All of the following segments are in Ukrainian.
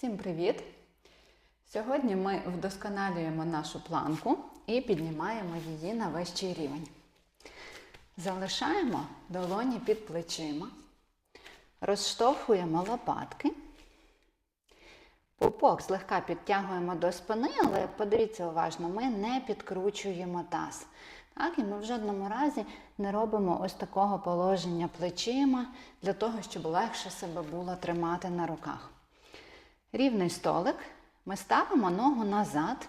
Всім привіт! Сьогодні ми вдосконалюємо нашу планку і піднімаємо її на вищий рівень. Залишаємо долоні під плечима, розштовхуємо лопатки. Пупок злегка підтягуємо до спини, але подивіться уважно, ми не підкручуємо таз. Так, і ми в жодному разі не робимо ось такого положення плечима для того, щоб легше себе було тримати на руках. Рівний столик ми ставимо ногу назад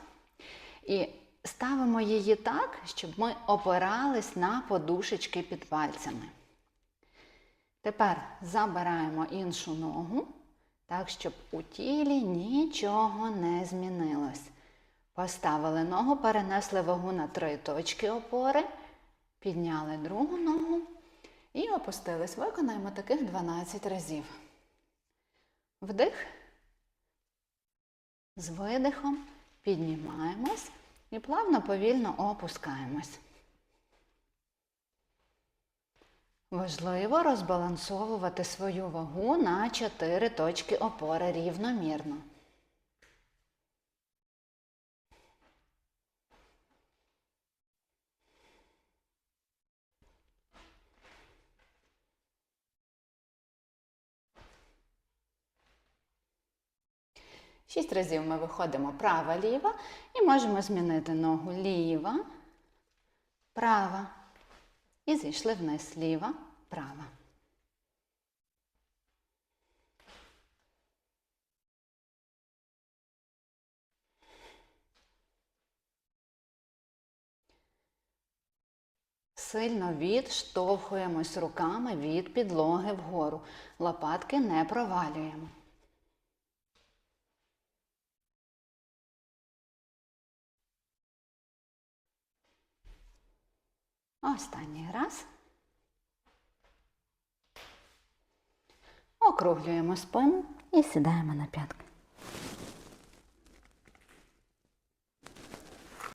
і ставимо її так, щоб ми опирались на подушечки під пальцями. Тепер забираємо іншу ногу, так, щоб у тілі нічого не змінилось. Поставили ногу, перенесли вагу на три точки опори, підняли другу ногу і опустились. Виконаємо таких 12 разів. Вдих. З видихом піднімаємось і плавно повільно опускаємось. Важливо розбалансовувати свою вагу на 4 точки опори рівномірно. Шість разів ми виходимо права-ліва і можемо змінити ногу ліва, права. І зійшли вниз ліва, права. Сильно відштовхуємось руками від підлоги вгору. Лопатки не провалюємо. Останній раз. Округлюємо спину і сідаємо на п'ятки.